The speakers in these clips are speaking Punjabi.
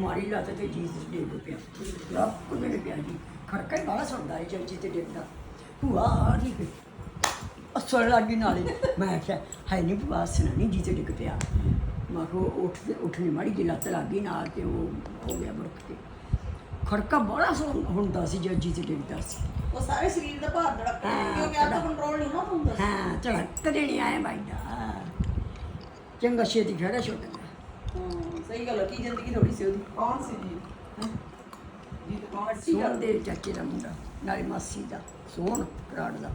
ਮਾਰੀ ਲੱਤ ਤੇ ਜੀਸ ਡਿੱਗ ਪਿਆ। ਲੱਕ ਮੇਰੇ ਪਿਆ ਜੀ ਖੜਕਾ ਹੀ ਬਾਹਲਾ ਸੁਣਦਾ ਹੈ ਜਦ ਜੀ ਤੇ ਡਿੱਗਦਾ। ਭੂਆ ਨਹੀਂ ਗਈ ਅਸਲ ਲੱਗੀ ਨਾਲੇ। ਮੈਂ ਕਿਹਾ ਹੈ ਨਹੀਂ ਭੂਆ ਨਹੀਂ ਜੀ ਤੇ ਡਿੱਗ ਪਿਆ। ਮੈਂ ਉੱਠ ਤੇ ਉੱਠਣੀ ਮਾੜੀ ਜੀ ਲੱਤ ਲੱਗੀ ਨਾਲ ਤੇ ਉਹ ਹੋ ਗਿਆ ਮੁੜਕ ਕੇ। ਖੜਕਾ ਬੜਾ ਸੁਣ ਹੁੰਦਾ ਸੀ ਜਦ ਜੀ ਤੇ ਡਿੱਗਦਾ ਸੀ। ਉਹ ਸਾਰੇ ਸਰੀਰ ਦਾ ਭਾਰ ਧੜਕ ਕਿਉਂਕਿ ਆਪ ਤਾਂ ਕੰਟਰੋਲ ਨਹੀਂ ਨਾ ਹੁੰਦਾ। ਹਾਂ ਝੜਕ ਦੇਣੀ ਆਏ ਬਾਈ ਦਾ। ਚੰਗਾ ਛੇਤੀ ਖੜਾ ਛੋਟਾ। ਹਾਂ ਸਹੀ ਗੱਲ ਹੈ ਕੀ ਜ਼ਿੰਦਗੀ ਥੋੜੀ ਸੀ ਉਹਦੀ? ਕੌਣ ਸੀ ਜੀ? ਜੀ ਤਾਂ ਕੌਣ ਸੀ? ਸੋਹਣ ਦੇ ਚਾਚੇ ਦਾ ਮੁੰਡਾ ਨਾਲੇ ਮਾਸੀ ਦਾ ਸੋਹਣ ਕਰਾੜ ਦਾ।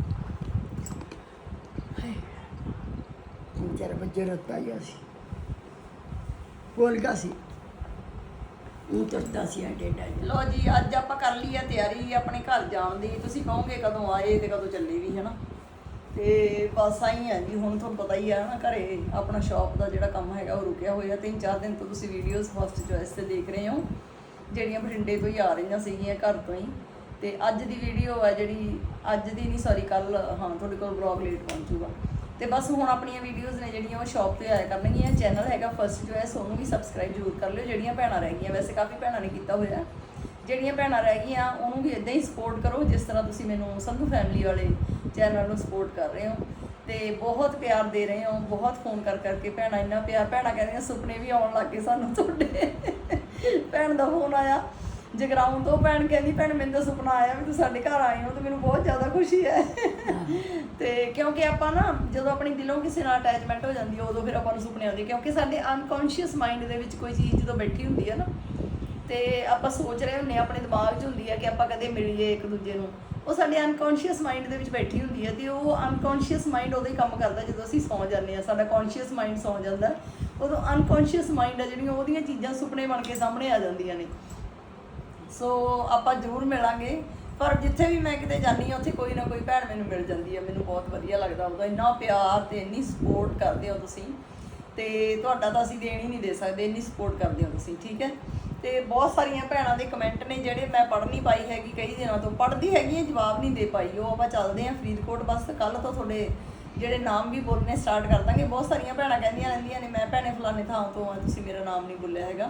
ਉਹ ਵਿਚਾਰਾ ਬੱਜੇ ਰੱਤਾ ਗਿਆ ਸੀ। ਬੋਲ ਗਿਆ ਸੀ। ਉਹ ਤਰਦਾ ਸੀ ਡੇਡਾ ਜਿਹਾ। ਲੋ ਜੀ ਅੱਜ ਆਪਾਂ ਕਰ ਲਈ ਹੈ ਤਿਆਰੀ ਆਪਣੇ ਘਰ ਜਾਣ ਦੀ। ਤੁਸੀਂ ਕਹੋਗੇ ਕਦੋਂ ਆਏ ਤੇ ਕਦੋਂ ਚੱਲੇ ਵੀ ਹਨਾ? ਤੇ ਬਸ ਆਈ ਆ ਜੀ, ਹੁਣ ਤੁਹਾਨੂੰ ਪਤਾ ਹੀ ਆ ਨਾ, ਘਰੇ ਆਪਣਾ ਸ਼ਾਪ ਦਾ ਜਿਹੜਾ ਕੰਮ ਹੈਗਾ ਉਹ ਰੁਕਿਆ ਹੋਇਆ। ਤਿੰਨ ਚਾਰ ਦਿਨ ਤੋਂ ਤੁਸੀਂ ਵੀਡੀਓਜ਼ ਫਸਟ ਚੋਇਸ ਤੇ ਦੇਖ ਰਹੇ ਹੋ, ਜਿਹੜੀਆਂ ਬਠਿੰਡੇ ਤੋਂ ਹੀ ਆ ਰਹੀਆਂ ਸੀਗੀਆਂ ਘਰ ਤੋਂ ਹੀ। ਤੇ ਅੱਜ ਦੀ ਵੀਡੀਓ ਆ ਜਿਹੜੀ, ਅੱਜ ਦੀ ਨਹੀਂ ਸੌਰੀ ਕੱਲ ਹਾਂ, ਤੁਹਾਡੇ ਕੋਲ ਬਲੌਗ ਲੇਟ ਪਹੁੰਚੂਗਾ ਤੇ ਬਸ ਹੁਣ ਆਪਣੀਆਂ ਵੀਡੀਓਜ਼ ਨੇ ਜਿਹੜੀਆਂ ਉਹ ਸ਼ਾਪ ਤੇ ਆਇਆ ਕਰਨਗੀਆਂ। ਚੈਨਲ ਹੈਗਾ ਫਸਟ ਚੋਇਸ ਉਹਨੂੰ ਵੀ ਸਬਸਕ੍ਰਾਈਬ ਜ਼ਰੂਰ ਕਰ ਲਿਓ। ਜਿਹੜੀਆਂ ਭੈਣਾਂ ਰਹਿ ਗਈਆਂ, ਵੈਸੇ ਕਾਫੀ ਭੈਣਾਂ ਨੇ ਕੀਤਾ ਹੋਇਆ। ਜਿਹੜੀਆਂ ਭੈਣਾਂ ਰਹਿ ਗਈਆਂ, ਉਹਨੂੰ ਵੀ ਇਦਾਂ ਹੀ ਸਪੋਰਟ ਕਰੋ, ਜਿਸ ਤਰ੍ਹਾਂ ਤੁਸੀਂ ਮੈਨੂੰ, ਸੰਧੂ ਫੈਮਿਲੀ ਵਾਲੇ ਚੈਨਲ ਨੂੰ ਸਪੋਰਟ ਕਰ ਰਹੇ ਹੋ ਤੇ ਬਹੁਤ ਪਿਆਰ ਦੇ ਰਹੇ ਹੋ ਬਹੁਤ ਫੋਨ ਕਰ ਕਰਕੇ ਭੈਣਾਂ ਇੰਨਾ ਪਿਆਰ ਭੈਣਾਂ ਕਹਿੰਦੀਆਂ ਸੁਪਨੇ ਵੀ ਆਉਣ ਲੱਗੇ ਸਾਨੂੰ ਤੁਹਾਡੇ। ਭੈਣ ਦਾ ਫੋਨ ਆਇਆ ਜਗਰਾਉਂ ਤੋਂ ਭੈਣ ਕਹਿੰਦੀ ਭੈਣ ਮੈਨੂੰ ਤਾਂ ਸੁਪਨਾ ਆਇਆ ਵੀ ਤੂੰ ਸਾਡੇ ਘਰ ਆਏ ਹੋ ਤੇ ਮੈਨੂੰ ਬਹੁਤ ਜ਼ਿਆਦਾ ਖੁਸ਼ੀ ਹੈ। ਤੇ ਕਿਉਂਕਿ ਆਪਾਂ ਨਾ ਜਦੋਂ ਆਪਣੀ ਦਿਲੋਂ ਕਿਸੇ ਨਾਲ ਅਟੈਚਮੈਂਟ ਹੋ ਜਾਂਦੀ ਹੈ ਉਦੋਂ ਫਿਰ ਆਪਾਂ ਨੂੰ ਸੁਪਨੇ ਆਉਂਦੇ ਕਿਉਂਕਿ ਸਾਡੇ ਅਨਕੌਂਸ਼ੀਅਸ ਮਾਈਂਡ ਦੇ ਵਿੱਚ ਕੋਈ ਚੀਜ਼ ਜਦੋਂ ਬੈਠੀ ਹੁੰਦੀ ਹੈ ਨਾ ਤੇ ਆਪਾਂ ਸੋਚ ਰਹੇ ਹੁੰਨੇ ਆ, ਆਪਣੇ ਦਿਮਾਗ 'ਚ ਹੁੰਦੀ ਹੈ ਕਿ ਆਪਾਂ ਕਦੇ ਮਿਲੀਏ ਇੱਕ ਦੂਜੇ ਨੂੰ। ਉਹ ਸਾਡੇ ਅਨਕੌਂਸ਼ੀਅਸ ਮਾਈਂਡ ਦੇ ਵਿੱਚ ਬੈਠੀ ਹੁੰਦੀ ਹੈ ਤੇ ਉਹ ਅਨਕੌਂਸ਼ੀਅਸ ਮਾਈਂਡ ਉਹਦਾ ਹੀ ਕੰਮ ਕਰਦਾ ਜਦੋਂ ਅਸੀਂ ਸੌਂ ਜਾਂਦੇ ਆ ਸਾਡਾ ਕੌਂਸ਼ੀਅਸ ਮਾਈਂਡ ਸੌਂ ਜਾਂਦਾ। ਉਦੋਂ ਅਨਕੌਂਸ਼ੀਅਸ ਮਾਈਂਡ ਹੈ ਜਿਹੜੀਆਂ, ਉਹਦੀਆਂ ਚੀਜ਼ਾਂ ਸੁਪਨੇ ਬਣ ਕੇ ਸਾਹਮਣੇ ਆ ਜਾਂਦੀਆਂ ਨੇ। ਸੋ ਆਪਾਂ ਜ਼ਰੂਰ ਮਿਲਾਂਗੇ, ਪਰ ਜਿੱਥੇ ਵੀ ਮੈਂ ਕਿਤੇ ਜਾਂਦੀ ਹਾਂ, ਉੱਥੇ ਕੋਈ ਨਾ ਕੋਈ ਭੈਣ ਮੈਨੂੰ ਮਿਲ ਜਾਂਦੀ ਹੈ। ਮੈਨੂੰ ਬਹੁਤ ਵਧੀਆ ਲੱਗਦਾ, ਉਹਦਾ ਇੰਨਾ ਪਿਆਰ ਤੇ ਇੰਨੀ ਸਪੋਰਟ ਕਰਦੇ ਹੋ ਤੁਸੀਂ। ਤੇ ਤੁਹਾਡਾ ਤਾਂ ਅਸੀਂ ਦੇਣ ਹੀ ਨਹੀਂ ਦੇ ਸਕਦੇ, ਇੰਨੀ ਸਪੋਰਟ ਕਰਦੇ ਹੋ ਤੁਸੀਂ, ਠੀਕ ਹੈ? ਤੇ ਬਹੁਤ ਸਾਰੀਆਂ ਭੈਣਾਂ ਦੇ ਕਮੈਂਟ ਨੇ ਜਿਹੜੇ ਮੈਂ ਪੜ੍ਹ ਨਹੀਂ ਪਾਈ ਹੈਗੀ ਕਈ ਦਿਨਾਂ ਤੋਂ। ਪੜ੍ਹਦੀ ਹੈਗੀ ਹਾਂ ਜਵਾਬ ਨਹੀਂ ਦੇ ਪਾਈ। ਉਹ ਆਪਾਂ ਚੱਲਦੇ ਹਾਂ ਫਰੀਦਕੋਟ। ਬਸ ਕੱਲ ਤੋਂ ਤੁਹਾਡੇ ਜਿਹੜੇ ਨਾਮ ਵੀ ਬੋਲਣੇ ਸਟਾਰਟ ਕਰ ਦਾਂਗੇ। ਬਹੁਤ ਸਾਰੀਆਂ ਭੈਣਾਂ ਕਹਿੰਦੀਆਂ ਰਹਿੰਦੀਆਂ ਨੇ ਮੈਂ ਭੈਣੇ ਫਲਾਣੇ ਥਾਂ ਤੋਂ ਆ ਤੁਸੀਂ ਮੇਰਾ ਨਾਮ ਨਹੀਂ ਬੋਲਿਆ ਹੈਗਾ।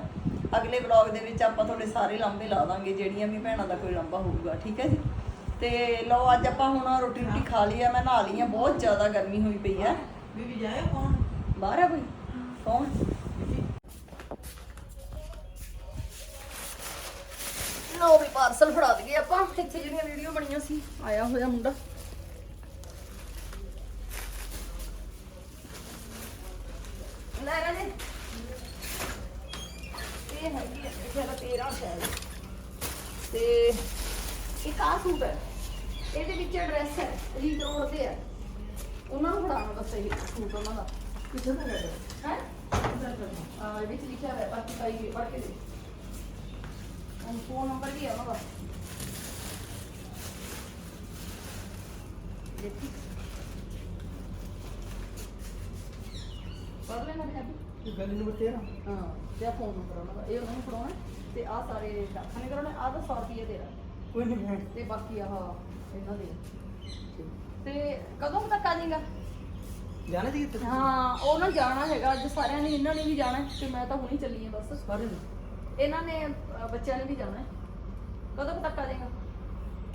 ਅਗਲੇ ਵਲੌਗ ਦੇ ਵਿੱਚ ਆਪਾਂ ਤੁਹਾਡੇ ਸਾਰੇ ਲਾਂਬੇ ਲਾ ਦਾਂਗੇ ਜਿਹੜੀਆਂ ਵੀ ਭੈਣਾਂ ਦਾ ਕੋਈ ਲਾਂਬਾ ਹੋਊਗਾ ਠੀਕ ਹੈ ਜੀ? ਤੇ ਲਓ ਅੱਜ ਆਪਾਂ ਹੁਣ ਰੋਟੀ ਰੋਟੀ ਖਾ ਲਈ ਆ ਮੈਂ ਨਹਾ ਲਈ ਆ। ਬਹੁਤ ਜ਼ਿਆਦਾ ਗਰਮੀ ਹੋਈ ਪਈ ਹੈ ਬੀਬੀ ਜਾਏ ਕੌਣ? ਬਾਹਰ ਆ ਕੋਈ? ਕੌਣ? ਲੋ ਵੀ ਪਾਰਸਲ ਫੜਾ ਦਈਏ ਆਪਾਂ। ਇੱਥੇ ਜਿਹੜੀਆਂ ਵੀਡੀਓ ਬਣੀਆਂ ਸੀ ਆਇਆ ਹੋਇਆ ਮੁੰਡਾ। ਲੈ ਲੈ ਇਹ ਹੈਗੀ ਇਹ ਹੈਗਾ ਤੇਰਾ ਸ਼ਾਇਦ ਤੇ ਇੱਕ ਆਹ ਸੂਟ ਹੈ। ਇਹਦੇ ਵਿੱਚ ਐਡਰੈਸ ਹੈ ਰੀਤ ਰੋਡ ਤੇ ਹੈ। ਉਹਨਾਂ ਨੂੰ ਫੜਾਉਣਾ ਬਸ ਇਹ ਸੂਟ ਉਹਨਾਂ ਦਾ। ਕਿੱਥੇ ਦਾ ਹੈ? ਹੈ ਆ ਵਿੱਚ ਲਿਖਿਆ ਹੋਇਆ ਬਾਕੀ ਪਾਈ ਪੜ੍ਹ ਕੇ ਦੇ ਫੋਨ ਨੰਬਰ ਵੀ ਹੈ ਉਹਨਾਂ ਦਾ ਦੇਖੀ ਪੜ੍ਹ ਲੈਣਾ ਪੰਜਾਬੀ ਇਹ ਗੱਲ ਨੰਬਰ 13 ਹਾਂ ਤੇ ਫੋਨ ਨੰਬਰ ਉਹਨਾਂ ਦਾ ਇਹ ਉਹਨਾਂ ਨੂੰ ਫੜਾਉਣਾ ਤੇ ਆ ਸਾਰੇ ਦਾਖਲੇ ਕਰਾਉਣੇ ਆ ਤਾਂ 100 ਰੁਪਏ ਤੇਰਾ ਕੋਈ ਨਹੀਂ ਭੈਣ ਤੇ ਬਾਕੀ ਆਹ ਇਹਨਾਂ ਦੇ ਤੇ ਕਦੋਂ ਕੁ ਤੱਕ ਆ ਜਾਏਗਾ ਜਾਣਾ ਜੀ ਕਿੱਥੇ ਹਾਂ ਉਹ ਨਾ ਜਾਣਾ ਹੈਗਾ ਅੱਜ ਸਾਰਿਆਂ ਨੇ ਇਹਨਾਂ ਨੇ ਵੀ ਜਾਣਾ ਤੇ ਮੈਂ ਤਾਂ ਹੁਣੀ ਚੱਲੀ ਹਾਂ ਬਸ ਸਾਰੇ ਨੂੰ ਇਹਨਾਂ ਨੇ ਬੱਚਿਆਂ ਨੇ ਵੀ ਜਾਣਾ ਹੈ। ਕਦੋਂ ਕੁ ਤੱਕ ਆ ਜਾਏਗਾ?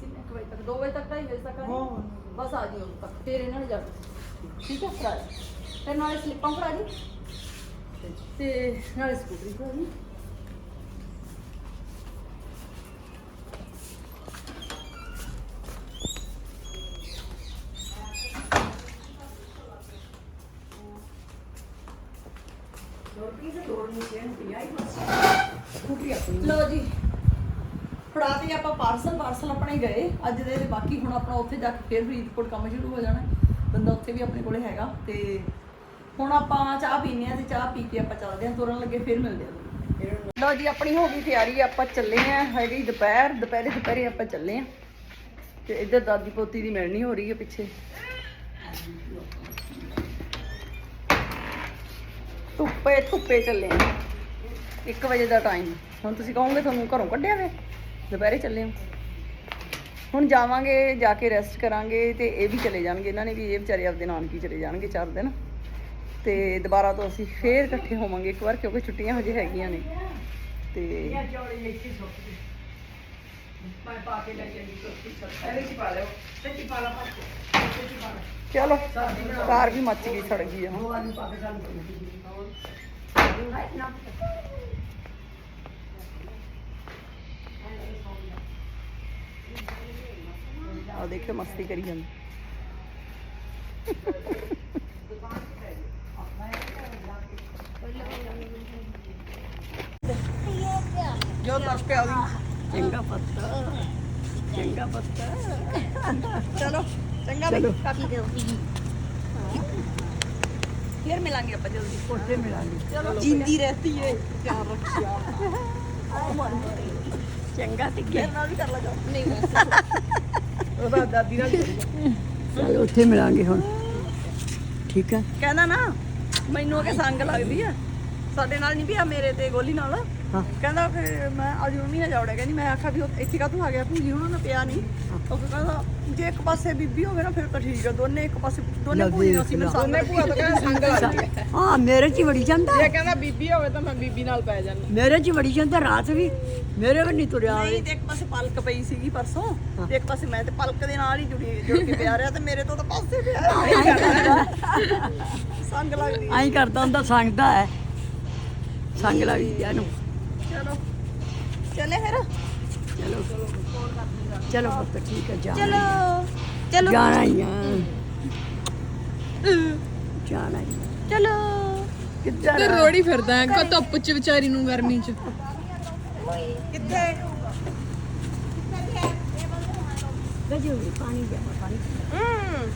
ਕਿੰਨੇ ਕੁ ਵਜੇ ਤੱਕ? 2 ਵਜੇ ਤੱਕ 2:30 ਵਜੇ ਤੱਕ ਆ ਜਾਏਗਾ? ਹਾਂ। ਬਸ ਆ ਜਿਓ ਤੱਕ ਫਿਰ ਇਹਨਾਂ ਨੇ ਜਾਣਾ। ਠੀਕ ਹੈ ਫੜਾ ਤੇ ਨਾਲੇ ਸਲਿੱਪਾਂ ਫੜਾ ਜੀ ਤੇ ਨਾਲੇ ਸਕੂਟਰੀ ਫੜਾ ਜੀ ਰੋਟੀ ਜੀ, ਫੜਾ ਤੇ ਆਪਾਂ ਪਾਰਸਲ ਪਾਰਸਲ ਆਪਣੇ ਗਏ। ਅੱਜ ਦੇ ਬਾਕੀ ਹੁਣ ਆਪਣਾ ਉੱਥੇ ਜਾ ਕੇ ਫਿਰ ਫਰੀਦਕੋਟ ਕੰਮ ਸ਼ੁਰੂ ਹੋ ਜਾਣਾ। ਬੰਦਾ ਉੱਥੇ ਵੀ ਆਪਣੇ ਕੋਲੇ ਹੈਗਾ। ਤੇ ਹੁਣ ਆਪਾਂ ਚਾਹ ਪੀਨੇ ਆ ਤੇ ਚਾਹ ਪੀ ਕੇ ਆਪਾਂ ਚੱਲਦੇ ਆ ਤੁਰਨ ਲੱਗੇ ਫਿਰ ਮਿਲਦੇ ਆ ਲਓ ਜੀ, ਆਪਣੀ ਹੋ ਗਈ ਤਿਆਰੀ। ਆਪਾਂ ਚੱਲੇ ਆ ਹੈਗੀ ਦੁਪਹਿਰ। ਦੁਪਹਿਰੇ ਦੁਪਹਿਰੇ ਆਪਾਂ ਚੱਲੇ ਆ ਤੇ ਇੱਧਰ ਦਾਦੀ ਪੋਤੀ ਦੀ ਮਿਲਣੀ ਹੋ ਰਹੀ ਹੈ ਪਿੱਛੇ। ਧੁੱਪੇ ਧੁੱਪੇ ਚੱਲੇ ਆ। 1 ਵਜੇ ਦਾ ਟਾਈਮ ਹੁਣ ਤੁਸੀਂ ਕਹੋਗੇ ਤੁਹਾਨੂੰ ਘਰੋਂ ਕੱਢਿਆ ਵੇ? ਦੁਪਹਿਰੇ ਚੱਲੇ ਹਾਂ। ਹੁਣ ਜਾਵਾਂਗੇ, ਜਾ ਕੇ ਰੈਸਟ ਕਰਾਂਗੇ ਤੇ ਇਹ ਵੀ ਚਲੇ ਜਾਣਗੇ। ਇਹਨਾਂ ਨੇ ਵੀ ਇਹ ਵਿਚਾਰੇ ਆਪਦੇ ਨਾਨਕੀ ਚਲੇ ਜਾਣਗੇ ਚਾਰ ਦਿਨ। ਤੇ ਦੁਬਾਰਾ ਤੋਂ ਅਸੀਂ ਫੇਰ ਇਕੱਠੇ ਹੋਵਾਂਗੇ ਇੱਕ ਵਾਰ, ਕਿਉਂਕਿ ਛੁੱਟੀਆਂ ਹਜੇ ਹੈਗੀਆਂ ਨੇ। ਤੇ ਇਹ ਚੌੜੇ ਇੱਥੇ ਸੁੱਕ ਗਏ ਮੈਂ ਪਾ ਕੇ ਲੈ ਚੱਲੀ ਕੋਠੀ ਸੱਤ ਇਹਦੇ ਚ ਪਾ ਲਿਓ ਚੰਗਾ ਪੱਤਾ। ਚੰਗਾ ਪੱਤਾ। ਚਲੋ ਚੰਗਾ ਬਈ ਫਿਰ ਮਿਲਾਂਗੇ ਆਪਾਂ ਜਲਦੀ। ਉੱਥੇ ਮਿਲਾਂਗੇ। ਚਲੋ। ਜਿੰਦੀ ਰਹਤੀ ਏ। ਪਿਆਰ ਰੱਖਿਆ। ਚੰਗਾ ਤੇ ਮੇਰੇ ਨਾਲ ਵੀ ਕਰ ਲਗਾ ਨਹੀਂ ਉਹਦਾ ਦਾਦੀ ਨਾਲ ਚਲ ਉੱਥੇ ਮਿਲਾਂਗੇ ਹੁਣ। ਠੀਕ ਹੈ ਕਹਿੰਦਾ ਨਾ ਮੈਨੂੰ ਕਿ ਸੰਗ ਲੱਗਦੀ ਆ। ਸਾਡੇ ਨਾਲ ਨਹੀਂ ਵੀ ਆ ਮੇਰੇ ਤੇ ਗੋਲੀ ਨਾਲ। ਹਾਂ। ਕਹਿੰਦਾ ਕਿ ਮੈਂ ਅੱਜ ਮੰਮੀ ਨਾਲ ਜਾਉੜਾ ਕਹਿੰਦੀ ਮੈਂ ਆਖਿਆ ਵੀ ਇੱਥੇ ਕਾ ਤੂੰ ਆ ਗਿਆ ਭੂਜੀ ਉਹਨਾਂ ਨਾਲ ਪਿਆ ਨਹੀਂ ਉਹ ਕਹਿੰਦਾ ਜੇ ਇੱਕ ਪਾਸੇ ਬੀਬੀ ਹੋਵੇ ਨਾ ਫਿਰ ਤਾਂ ਠੀਕ ਆ ਦੋਨੇ ਇੱਕ ਪਾਸੇ ਦੋਨੇ ਭੂਜੀ ਦੇਖ ਅਸੀਂ ਮੈਂ ਉਹਨੇ ਭੂਆ ਤੋਂ ਕਹਿੰਦਾ ਸੰਗ ਲੱਗਦੀ ਹੈ ਹਾਂ ਮੇਰੇ ਚ ਹੀ ਵੜੀ ਜਾਂਦਾ। ਜੇ ਕਹਿੰਦਾ ਬੀਬੀ ਹੋਵੇ ਤਾਂ ਮੈਂ ਬੀਬੀ ਨਾਲ ਪੈ ਜਾਂਦਾ। ਮੇਰੇ ਚ ਹੀ ਵੜੀ ਜਾਂਦਾ ਰਾਤ ਵੀ। ਮੇਰੇ ਵੀ ਨਹੀਂ ਤੁਰਿਆ ਨਹੀਂ ਤੇ ਇੱਕ ਪਾਸੇ ਪਲਕ ਪਈ ਸੀਗੀ ਪਰਸੋਂ ਤੇ ਇੱਕ ਪਾਸੇ ਮੈਂ ਤੇ ਪਲਕ ਦੇ ਨਾਲ ਹੀ ਜੁੜੀ ਜੁੜ ਕੇ ਪਿਆ ਰਿਹਾ ਤੇ ਮੇਰੇ ਤੋਂ ਤਾਂ ਪਾਸੇ ਪਿਆ। ਸੰਗ ਲੱਗਦੀ ਆ। ਐਂ ਕਰਦਾ ਹੁੰਦਾ ਸੰਗਦਾ ਹੈ। ਸੰਗ ਲੱਗਦੀ ਹੈ ਇਹਨੂੰ। ਚਲੋ। ਚੱਲੇ ਫਿਰ? ਚਲੋ। ਚਲੋ ਪੁੱਤ ਠੀਕ ਹੈ ਜਾ ਚਲੋ। ਚਲੋ। ਜਾਣਾ ਹੀ ਆ। ਜਾਣਾ ਹੀ। ਚਲੋ। ਕਿੱਧਰ ਤੇ? ਰੋੜੀ ਫਿਰਦਾ ਹੈ ਕੋ ਧੁੱਪ ਚ ਵਿਚਾਰੀ ਨੂੰ ਗਰਮੀ ਚ। ਕਿੱਥੇ? ਗਜੂ ਪਾਣੀ ਦੇ ਪਾਣੀ। ਹੂੰ।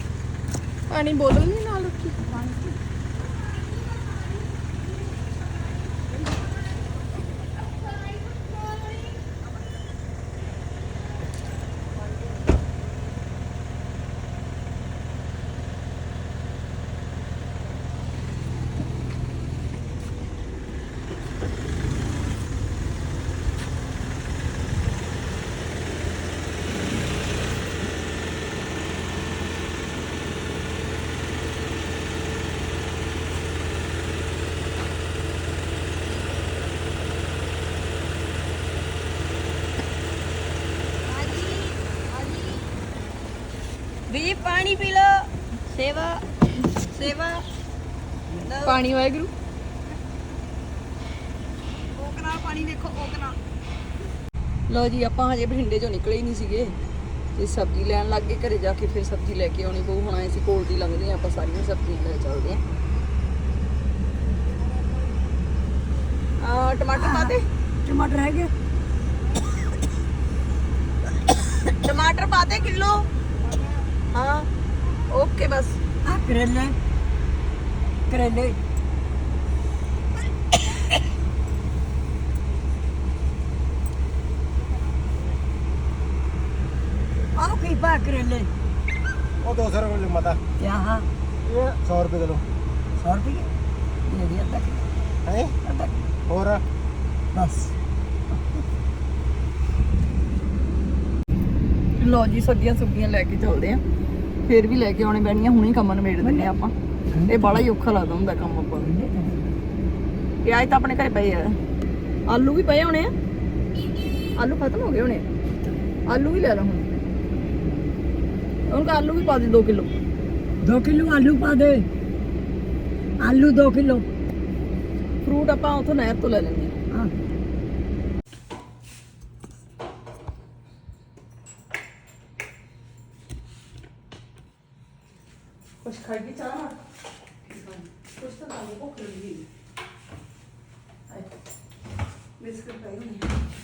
ਪਾਣੀ ਬੋਤਲ ਨਹੀਂ ਨਾਲ ਰੱਖੀ? ਪਾਣੀ ਪੀ ਲੋ ਸੇਵਾ ਸੇਵਾ। ਪਾਣੀ ਵਾਹਿਗੁਰੂ। ਕੋਕ ਨਾਲ ਪਾਣੀ ਦੇਖੋ ਕੋਕ ਨਾਲ ਲੋ ਜੀ ਆਪਾਂ ਹਜੇ ਬਠਿੰਡੇ ਚੋਂ ਨਿਕਲੇ ਹੀ ਨਹੀਂ ਸੀਗੇ। ਤੇ ਸਬਜ਼ੀ ਲੈਣ ਲੱਗ ਗਏ ਘਰੇ ਜਾ ਕੇ ਫਿਰ ਸਬਜ਼ੀ ਲੈ ਕੇ ਆਉਣੀ ਪਊ। ਹੁਣ ਅਸੀਂ ਕੋਲ ਦੀ ਲੰਘਦੇ ਹਾਂ ਆਪਾਂ ਸਾਰੀਆਂ ਸਬਜ਼ੀਆਂ ਲੈ ਚੱਲਦੇ ਹਾਂ। ਆ ਟਮਾਟਰ ਪਾ ਦੇ ਟਮਾਟਰ ਹੈਗੇ। ਟਮਾਟਰ ਪਾ ਦੇ ਕਿਲੋ? ਹਾਂ। ਓਕੇ ਬਸ। ਆ ਕਰੇਲੇ। ਕਰੇਲੇ। ਆਹ ਕੀ ਪਾ ਕਰੇਲੇ? ਉਹ 200 ਰੁਪਏ ਮਤਾ ਕਿਆ ਹਾਂ? ਇਹ 100 ਰੁਪਏ ਕਿਲੋ। 100 ਰੁਪਏ? ਇਹ ਦੀ ਅੱਧਾ ਕਿੱਲੋ, ਹੈ? ਅੱਧਾ ਕਿੱਲੋ, ਹੋਰ? ਬਸ। ਲੋ ਜੀ ਸਬਜ਼ੀਆਂ ਸੁਬਜ਼ੀਆਂ ਲੈ ਕੇ ਚੱਲਦੇ ਆ। ਫੇਰ ਵੀ ਲੈ ਕੇ ਆਉਣੇ ਪੈਣੀਆਂ ਹੁਣੇ ਕੰਮ ਨਿਬੇੜ ਦਿੰਨੇ ਆਪਾਂ। ਇਹ ਬੜਾ ਹੀ ਔਖਾ ਲੱਗਦਾ ਹੁੰਦਾ ਕੰਮ ਆਪਾਂ ਨੂੰ। ਪਿਆਜ਼ ਤਾਂ ਆਪਣੇ ਘਰੇ ਪਏ ਆ। ਆਲੂ ਵੀ ਪਏ ਹੋਣੇ ਆ। ਆਲੂ ਖਤਮ ਹੋ ਗਏ ਹੋਣੇ ਆ। ਆਲੂ ਵੀ ਲੈ ਲਾ ਹੁਣ। ਉਹਨਾਂ ਆਲੂ ਵੀ ਪਾ ਦੇ 2 ਕਿਲੋ। 2 ਕਿਲੋ ਆਲੂ ਪਾ ਦੇ। ਆਲੂ 2 ਕਿਲੋ। ਫਰੂਟ ਆਪਾਂ ਉਥੋਂ ਨਹਿਰ ਤੋਂ ਲੈ ਲੈਂਦੇ ਆ ਹਾਂ ਕੁਛ ਚਾਹ ਨਾਲ ਕੁਛ ਤਾਂ ਖਾਣੇ ਭੁੱਖ ਲੱਗੀ ਹੈ ਬਿਸਕੁਟ ਪਾਈ ਹੋਣੀ ਹੈ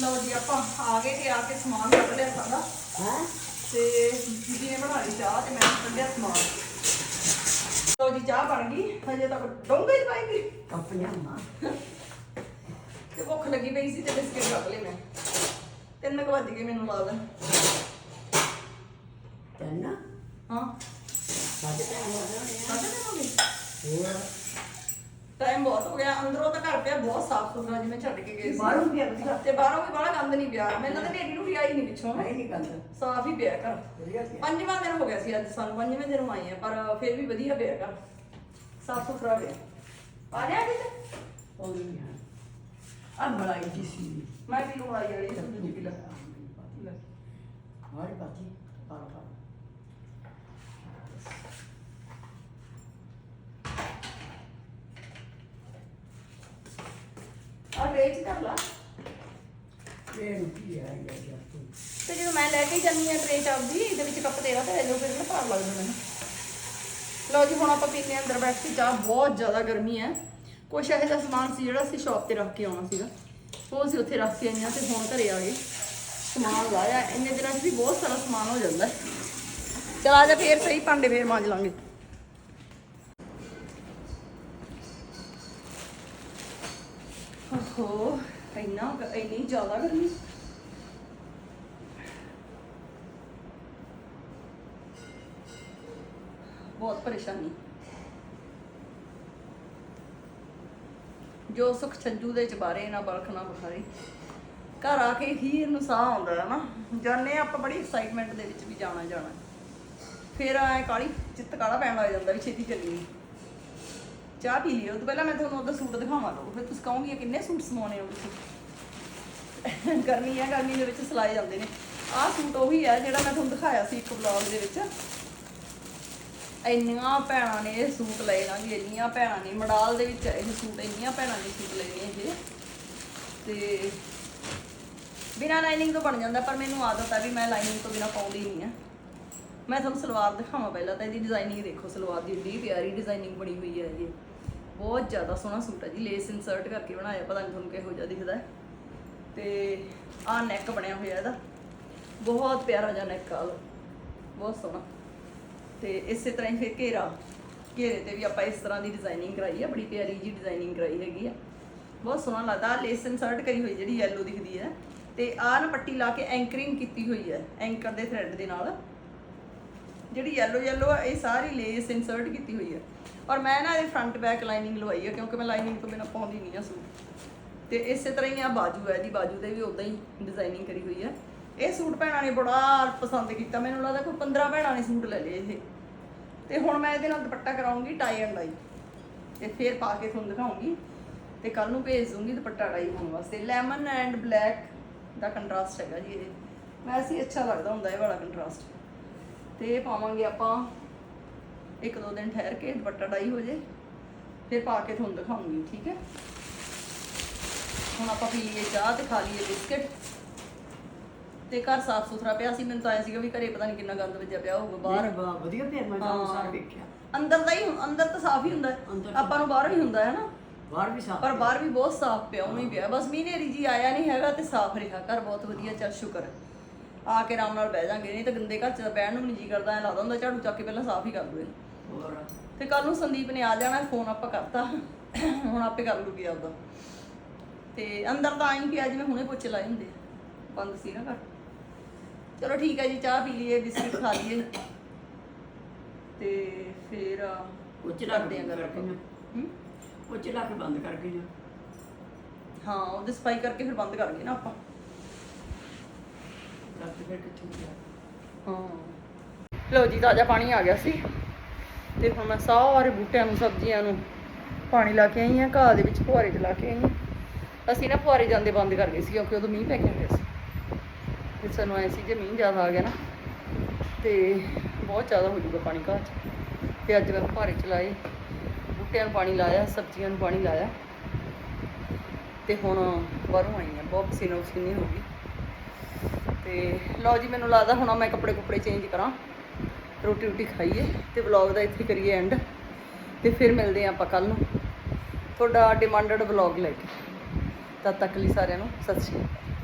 ਲਓ ਜੀ ਆਪਾਂ ਆ ਗਏ ਤੇ ਆ ਕੇ ਸਮਾਨ ਕੱਢ ਲਿਆ ਸਾਰਾ ਹਾਂ? ਤੇ ਜੀ ਨੇ ਬਣਾ ਲਈ ਚਾਹ ਤੇ ਮੈਂ ਕੱਢਿਆ ਸਮਾਨ। ਲਓ ਜੀ ਚਾਹ ਬਣ ਗਈ। ਹਜੇ ਤੱਕ ਡੋਂਗੇ ਪਾਏਗੀ। ਕੱਪੀਆਂ ਮਾਂ ਤੇ ਭੁੱਖ ਲੱਗੀ ਪਈ ਸੀ ਤੇ ਬਿਸਕਿਟ ਕੱਢ ਲਏ ਮੈਂ। ਤਿੰਨ ਕੁ ਵੱਜ ਗਏ ਮੈਨੂੰ ਲੱਗਦਾ ਤੈਨੂੰ? ਹਾਂ। ਸਾਡੇ ਟਾਈਮ ਹੋ ਗਿਆ ਸਾਢੇ ਤਿੰਨ ਹੋ ਗਏ? ਹੋਰ? ਟਾਈਮ ਬਹੁਤ ਹੋ ਗਿਆ ਅੰਦਰੋਂ ਤਾਂ ਘਰ ਪਿਆ ਬਹੁਤ ਸਾਫ਼ ਸੁਥਰਾ ਜਿਵੇਂ ਛੱਡ ਕੇ ਗਏ ਸੀ। ਬਾਹਰੋਂ ਵੀ ਵਧੀਆ ਤੇ ਬਾਹਰੋਂ ਵੀ ਬੜਾ ਗੰਦ ਨਹੀਂ ਪਿਆ। ਮੈਨੂੰ ਤਾਂ ਢੇਰੀ ਨੂੰ ਆਈ ਨਹੀਂ ਪਿੱਛੋਂ। ਨਹੀਂ ਨਹੀਂ ਗੱਲ ਸਾਫ਼ ਹੀ ਪਿਆ ਘਰ। ਵਧੀਆ ਸੀ। ਪੰਜਵਾਂ ਦਿਨ ਹੋ ਗਿਆ ਸੀ ਅੱਜ ਸਾਨੂੰ ਪੰਜਵੇਂ ਦਿਨ ਆਏ ਆ ਪਰ ਫਿਰ ਵੀ ਵਧੀਆ ਪਿਆ ਘਰ। ਸਾਫ਼ ਸੁਥਰਾ ਪਿਆ। ਆ ਲਿਆ ਕਿਤੇ? ਨਹੀਂ ਹੈ ਆ? ਮਲਾਈ ਜੀ ਸੀ। ਮੈਂ ਵੀ ਲਵਾਈ ਵਾਲੀ ਦੂਜੀ ਵੀ ਲੱਗਾ? ਮਾਰੀ ਬਾਤੀ ਪਾਰ ਰੇਜ ਕਰ ਲਾ। ਇਹ ਨੂੰ ਕੀ ਹੈ ਇਹ ਯਾਰ ਤੂੰ? ਤੇ ਜਦੋਂ ਮੈਂ ਲੈ ਕੇ ਜਾਂਦੀ ਆ ਟ੍ਰੇ ਚ ਆਪਦੀ ਇਹਦੇ ਵਿੱਚ ਕੱਪ ਤੇਰਾ ਤੇ ਇਹਨੂੰ ਫਿਰ ਨਾ ਭਾਰ ਲੱਗਦਾ ਮੈਨੂੰ ਲਓ ਜੀ ਹੁਣ ਆਪਾਂ ਪੀਨੇ ਅੰਦਰ ਬੈਠ ਕੇ ਚਾਹ ਬਹੁਤ ਜ਼ਿਆਦਾ ਗਰਮੀ ਹੈ। ਕੁਛ ਇਹੋ ਜਿਹਾ ਸਮਾਨ ਸੀ ਜਿਹੜਾ ਅਸੀਂ ਸ਼ਾਪ ਤੇ ਰੱਖ ਕੇ ਆਉਣਾ ਸੀਗਾ। ਉਹ ਅਸੀਂ ਉੱਥੇ ਰੱਖ ਕੇ ਆਈਆਂ ਤੇ ਹੁਣ ਘਰੇ ਆ ਗਏ। ਸਮਾਨ ਲਾਇਆ ਇੰਨੇ ਦਿਨਾਂ 'ਚ ਵੀ ਬਹੁਤ ਸਾਰਾ ਸਮਾਨ ਹੋ ਜਾਂਦਾ। ਚਲ ਆ ਜਾ ਫੇਰ ਸਹੀ ਭਾਂਡੇ ਫੇਰ ਮਾਂਜ ਲਾਂਗੇ। ਓਹੋ ਇੰਨਾ ਇੰਨੀ ਜ਼ਿਆਦਾ ਗਰਮੀ। ਬਹੁਤ ਪਰੇਸ਼ਾਨੀ। ਜੋ ਸੁਖ ਛੰਜੂ ਦੇ ਚਬਾਰੇ ਨਾ ਬਲਖ ਨਾ ਬੁਖਾਰੇ ਘਰ ਆ ਕੇ ਹੀ ਇਹਨੂੰ ਸਾਹ ਆਉਂਦਾ ਹੈ ਨਾ। ਜਾਣੇ ਆਪਾਂ ਬੜੀ ਐਕਸਾਈਟਮੈਂਟ ਦੇ ਵਿੱਚ ਵੀ ਜਾਣਾ ਜਾਣਾ ਫਿਰ ਐ ਕਾਲੀ ਚਿੱਤ ਕਾਲਾ ਪੈਣ ਲੱਗ ਜਾਂਦਾ ਵੀ ਛੇਤੀ ਚੱਲੀਏ। ਚਾਹ ਪੀ ਲਿਓ ਤੋਂ ਪਹਿਲਾਂ ਮੈਂ ਤੁਹਾਨੂੰ ਉਹਦਾ ਸੂਟ ਦਿਖਾਵਾਂ ਲਓ। ਫਿਰ ਤੁਸੀਂ ਕਹੋਗੇ ਕਿੰਨੇ ਸੂਟ ਸਮਾਉਣੇ ਹੋ ਤੁਸੀਂ? ਗਰਮੀ ਹੈ ਗਰਮੀ ਦੇ ਵਿੱਚ ਸਿਲਾਏ ਜਾਂਦੇ ਨੇ। ਆਹ ਸੂਟ ਉਹੀ ਹੈ ਜਿਹੜਾ ਮੈਂ ਤੁਹਾਨੂੰ ਦਿਖਾਇਆ ਸੀ ਇੱਕ ਵਲੌਗ ਦੇ ਵਿੱਚ। ਇੰਨੀਆਂ ਭੈਣਾਂ ਨੇ ਇਹ ਸੂਟ ਲਏ ਨਾ ਜੀ, ਇੰਨੀਆਂ ਭੈਣਾਂ ਨੇ। ਮਡਾਲ ਦੇ ਵਿੱਚ ਇਹ ਸੂਟ, ਇੰਨੀਆਂ ਭੈਣਾਂ ਨੇ ਸੂਟ ਲਏ ਨੇ ਇਹ। ਤੇ ਬਿਨਾਂ ਲਾਈਨਿੰਗ ਤੋਂ ਬਣ ਜਾਂਦਾ, ਪਰ ਮੈਨੂੰ ਆਦਤ ਹੈ ਵੀ ਮੈਂ ਲਾਈਨਿੰਗ ਤੋਂ ਬਿਨਾਂ ਪਾਉਂਦੀ ਨਹੀਂ ਆ। ਮੈਂ ਤੁਹਾਨੂੰ ਸਲਵਾਰ ਦਿਖਾਵਾਂ ਪਹਿਲਾਂ ਤਾਂ, ਇਹਦੀ ਡਿਜ਼ਾਈਨਿੰਗ ਦੇਖੋ, ਸਲਵਾਰ ਦੀ ਏਡੀ ਪਿਆਰੀ ਡਿਜ਼ਾਈਨਿੰਗ ਬਣੀ ਹੋਈ ਹੈ ਇਹ ਬਹੁਤ ਜ਼ਿਆਦਾ ਸੋਹਣਾ ਸੂਟ ਹੈ ਜੀ ਲੇਸ ਇਨਸਰਟ ਕਰਕੇ ਬਣਾਇਆ, ਪਤਾ ਨਹੀਂ ਤੁਹਾਨੂੰ ਕਿਹੋ ਜਿਹਾ ਦਿਖਦਾ ਹੈ। ਤੇ ਆਹ ਨੈਕ ਬਣਿਆ ਹੋਇਆ ਇਹਦਾ। ਬਹੁਤ ਪਿਆਰਾ ਜਿਹਾ ਨੈਕ ਆ ਲਓ ਬਹੁਤ ਸੋਹਣਾ। ਤੇ ਇਸੇ ਤਰ੍ਹਾਂ ਹੀ ਫਿਰ ਘੇਰਾ। ਘੇਰੇ ਤੇ ਵੀ ਆਪਾਂ ਇਸ ਤਰ੍ਹਾਂ ਦੀ ਡਿਜ਼ਾਈਨਿੰਗ ਕਰਾਈ ਹੈ, ਬੜੀ ਪਿਆਰੀ ਜੀ ਡਿਜ਼ਾਈਨਿੰਗ ਕਰਾਈ ਹੈਗੀ ਆ। ਬਹੁਤ ਸੋਹਣਾ ਲੱਗਦਾ। ਲੇਸ ਇਨਸਰਟ ਕਰੀ ਹੋਈ ਜਿਹੜੀ ਯੈਲੋ ਦਿਖਦੀ ਹੈ। ਤੇ ਆਹ ਨਾ ਪੱਟੀ ਲਾ ਕੇ ਐਂਕਰਿੰਗ ਕੀਤੀ ਹੋਈ ਹੈ ਐਂਕਰ ਦੇ ਥ੍ਰੈਡ ਦੇ ਨਾਲ। ਜਿਹੜੀ ਯੈਲੋ ਯੈਲੋ ਆ, ਇਹ ਸਾਰੀ ਲੇਸ ਇਨਸਰਟ ਕੀਤੀ ਹੋਈ ਹੈ ਔਰ ਮੈਂ ਨਾ ਇਹ ਫਰੰਟ ਬੈਕ ਲਾਈਨਿੰਗ ਲਵਾਈ ਹੈ ਕਿਉਂਕਿ ਮੈਂ ਲਾਈਨਿੰਗ ਤੋਂ ਬਿਨਾਂ ਪਾਉਂਦੀ ਨਹੀਂ ਆ ਸੂਟ। ਤੇ ਇਸੇ ਤਰ੍ਹਾਂ ਹੀ ਆ ਬਾਜੂ ਹੈ ਜੀ ਬਾਜੂ ਤੇ ਵੀ ਉਦਾਂ ਹੀ ਡਿਜ਼ਾਈਨਿੰਗ ਕਰੀ ਹੋਈ ਹੈ ਇਹ ਸੂਟ ਭੈਣਾਂ ਨੇ ਬੜਾ ਪਸੰਦ ਕੀਤਾ, ਮੈਨੂੰ ਲੱਗਦਾ ਕੋਈ 15 ਭੈਣਾਂ ਨੇ ਸੂਟ ਲੈ ਲਏ ਇਹ। ਤੇ ਹੁਣ ਮੈਂ ਇਹਦੇ ਨਾਲ ਦੁਪੱਟਾ ਕਰਾਉਂਗੀ ਟਾਈ ਐਂਡ ਡਾਈ ਤੇ ਫੇਰ ਪਾ ਕੇ ਤੁਹਾਨੂੰ ਦਿਖਾਉਂਗੀ। ਤੇ ਕੱਲ ਨੂੰ ਭੇਜ ਦੂੰਗੀ ਦੁਪੱਟਾ ਡਾਈ ਹੋਣ ਵਾਸਤੇ। ਲੈਮਨ ਐਂਡ ਬਲੈਕ ਦਾ ਕੰਟਰਾਸਟ ਹੈਗਾ ਜੀ ਇਹ। ਵੈਸੇ ਹੀ ਅੱਛਾ ਲੱਗਦਾ ਹੁੰਦਾ ਇਹ ਵਾਲਾ ਕੰਟਰਾਸਟ ਤੇ ਇਹ ਪਾਵਾਂਗੇ ਆਪਾਂ ਇੱਕ ਦੋ ਦਿਨ ਠਹਿਰ ਕੇ ਦੁਪੱਟਾ ਡਾਈ ਹੋ ਜੇ ਫਿਰ ਪਾ ਕੇ ਤੁਹਾਨੂੰ ਦਿਖਾਉਂਗੀ ਠੀਕ ਹੈ? ਹੁਣ ਆਪਾਂ ਪੀ ਲਈਏ ਚਾਹ ਤੇ ਖਾ ਲਈਏ ਬਿਸਕਟ। ਤੇ ਘਰ ਸਾਫ਼ ਸੁਥਰਾ ਪਿਆ ਸੀ ਮੈਨੂੰ ਤਾਂ ਐ ਸੀਗਾ ਵੀ ਘਰੇ ਪਤਾ ਨਹੀਂ ਕਿੰਨਾ ਗੰਦ ਵੱਜਿਆ ਪਿਆ ਹੋਊਗਾ ਬਾਹਰ। ਵਧੀਆ ਪਿਆ ਮੈਂ ਤਾਂ। ਸਾਰ ਵੇਖਿਆ। ਅੰਦਰ ਦਾ ਹੀ ਅੰਦਰ ਤਾਂ ਸਾਫ਼ ਹੀ ਹੁੰਦਾ ਤਾਂ- ਆਪਾਂ ਨੂੰ ਬਾਹਰ ਹੀ ਹੁੰਦਾ ਹੈ ਨਾ। ਬਾਹਰ ਵੀ ਸਾਫ਼ ਪਰ ਬਾਹਰ ਵੀ ਬਹੁਤ ਸਾਫ਼ ਪਿਆ ਉਵੇਂ ਹੀ ਪਿਆ। ਬਸ ਮੀਂਹ ਨੇਰੀ ਜੀ ਆਇਆ ਨਹੀਂ ਹੈਗਾ ਤੇ ਸਾਫ਼ ਰਿਹਾ। ਘਰ ਬਹੁਤ ਵਧੀਆ ਚੱਲ ਸ਼ੁਕਰ ਹੈ। ਆ ਕੇ ਆਰਾਮ ਨਾਲ ਬਹਿ ਜਾਾਂਗੇ ਨਹੀਂ ਤਾਂ ਗੰਦੇ ਘਰ ਚ ਬਹਿਣ ਨੂੰ ਨਹੀਂ ਜੀ ਕਰਦਾ ਐ ਲੱਗਦਾ ਹੁੰਦਾ ਝਾੜੂ ਚੱਕ ਕੇ ਪਹਿਲਾਂ ਸਾਫ਼ ਹੀ ਕਰ ਇਹਨੂੰ ਹੋਰ? ਤੇ ਕੱਲ ਨੂੰ ਸੰਦੀਪ ਨੇ ਆ ਜਾਣਾ ਫੋਨ ਆਪਾਂ ਕਰਤਾ ਹੁਣ ਆਪੇ ਕਰ ਲੂਗੀ ਆਪਦਾ। ਤੇ ਅੰਦਰ ਤਾਂ ਆਈ ਪਿਆ ਜਿਵੇਂ ਹੁਣੇ ਪੋਚੇ ਲਾਏ ਹੁੰਦੇ। ਬੰਦ ਸੀ ਨਾ ਘਰ। ਚਲੋ ਠੀਕ ਹੈ ਜੀ ਚਾਹ ਪੀ ਲਈਏ ਬਿਸਕਿਟ ਖਾ ਲਈਏ। ਤੇ ਫਿਰ ਉੱਚ ਲਾ ਕਰਦੇ ਆਂ ਗੱਲ ਕਰਕੇ ਆਪਾਂ। ਹੂੰ? ਉੱਚ ਲਾ ਕੇ ਬੰਦ ਕਰਕੇ ਜਾ ਹਾਂ ਉਹਦੇ ਸਫ਼ਾਈ ਕਰਕੇ ਫਿਰ ਬੰਦ ਕਰ ਗਏ ਨਾ ਆਪਾਂ। ਰੱਖ ਫਿਰ ਕਿੱਥੇ ਗਿਆ? ਹਾਂ। ਲਓ ਜੀ, ਤਾਜ਼ਾ ਪਾਣੀ ਆ ਗਿਆ ਸੀ। ਤੇ ਹੁਣ ਮੈਂ ਸਾਰੇ ਬੂਟਿਆਂ ਨੂੰ, ਸਬਜ਼ੀਆਂ ਨੂੰ ਪਾਣੀ ਲਾ ਕੇ ਆਈ ਆ ਘਾਹ ਦੇ ਵਿੱਚ ਫੁਹਾਰੇ ਚਲਾ ਕੇ ਆਈ ਆ ਅਸੀਂ ਨਾ ਫੁਹਾਰੇ ਜਾਂਦੇ ਬੰਦ ਕਰ ਗਏ ਸੀ, ਕਿਉਂਕਿ ਉਦੋਂ ਮੀਂਹ ਪੈ ਕੇ ਗਿਆ ਸੀ। ਤੇ ਸਾਨੂੰ ਐ ਸੀ ਜੇ ਮੀਂਹ ਜ਼ਿਆਦਾ ਆ ਗਿਆ ਨਾ। ਤੇ ਬਹੁਤ ਜ਼ਿਆਦਾ ਹੋ ਜਾਊਗਾ ਪਾਣੀ ਘਾਹ 'ਚ। ਤੇ ਅੱਜ ਮੈਂ ਫੁਹਾਰੇ ਚਲਾਏ ਬੂਟਿਆਂ ਨੂੰ ਪਾਣੀ ਲਾਇਆ, ਸਬਜ਼ੀਆਂ ਨੂੰ ਪਾਣੀ ਲਾਇਆ। ਤੇ ਹੁਣ ਬਾਹਰੋਂ ਆਈ ਆ ਬਹੁਤ ਪਸੀਨਾ ਪਸੀਨੀ ਹੋ ਗਈ ਤੇ ਲਓ ਜੀ, ਮੈਨੂੰ ਲੱਗਦਾ ਹੁਣ ਮੈਂ ਕੱਪੜੇ ਕੁਪੜੇ ਚੇਂਜ ਕਰਾਂ। ਰੋਟੀ ਰੋਟੀ ਖਾਈਏ ਤੇ ਵਲੌਗ ਦਾ ਇੱਥੇ ਕਰੀਏ ਐਂਡ ਤੇ ਫਿਰ ਮਿਲਦੇ ਹਾਂ ਆਪਾਂ ਕੱਲ ਨੂੰ। ਤੁਹਾਡਾ ਡਿਮਾਂਡਡ ਵਲੌਗ ਲੈ ਕੇ। ਤਦ ਤੱਕ ਲਈ ਸਾਰਿਆਂ ਨੂੰ, ਸਤਿ ਸ਼੍ਰੀ ਅਕਾਲ।